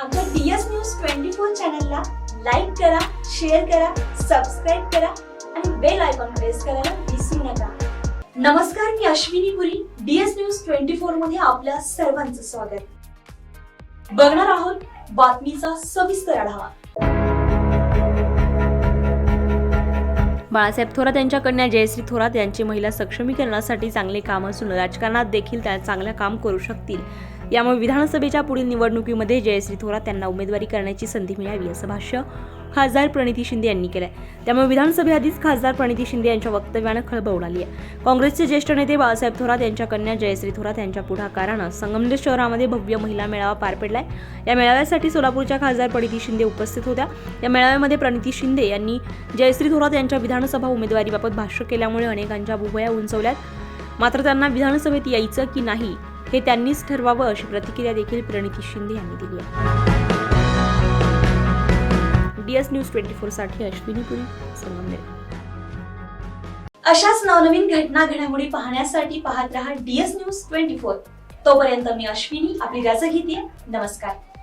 आमच्या DS news twenty four चॅनलला like करा शेअर करा सबस्क्राईब करा आणि बेल आयकॉन प्रेस करायला विसरू नका. नमस्कार मी Ashwini Puri DS news twenty फोरमध्ये आपल्या सर्वांचं स्वागत. बघणार आहोत बातमीचा सविस्तर आढावा. बाळासाहेब थोरात यांच्या कन्या जयश्री थोरात यांची महिला सक्षमीकरणासाठी चांगले काम असून राजकारणात देखील त्या चांगलं काम करू शकतील. यामुळे विधानसभेच्या पुढील निवडणुकीमध्ये जयश्री थोरात यांना उमेदवारी करण्याची संधी मिळावी असं भाष्य खासदार प्रणिती शिंदे यांनी केलंय. त्यामुळे विधानसभेआधीच खासदार प्रणिती शिंदे यांच्या वक्तव्यानं खळबळ उडाली आहे. काँग्रेसचे ज्येष्ठ नेते बाळासाहेब थोरात यांच्या कन्या जयश्री थोरात यांच्या पुढाकारानं संगमनेर शहरामध्ये भव्य महिला मेळावा पार पडलाय. या मेळाव्यासाठी सोलापूरच्या खासदार प्रणिती शिंदे उपस्थित होत्या. या मेळाव्यामध्ये प्रणिती शिंदे यांनी जयश्री थोरात यांच्या विधानसभा उमेदवारीबाबत भाष्य केल्यामुळे अनेकांच्या भुवया उंचवल्यात. मात्र त्यांना विधानसभेत यायचं की नाही हे त्यांनीच ठरवावं अशी प्रतिक्रिया देखील प्रणिती शिंदे यांनी दिली आहे. डीएस न्यूज ट्वेंटी फोरसाठी अश्विनी पुरी संगमनेर अशाच नवनवीन घटना घडामोडी पाहण्यासाठी पाहत रहा डीएस न्यूज ट्वेंटी फोर. तोपर्यंत मी अश्विनी आपली रजा घेते. नमस्कार.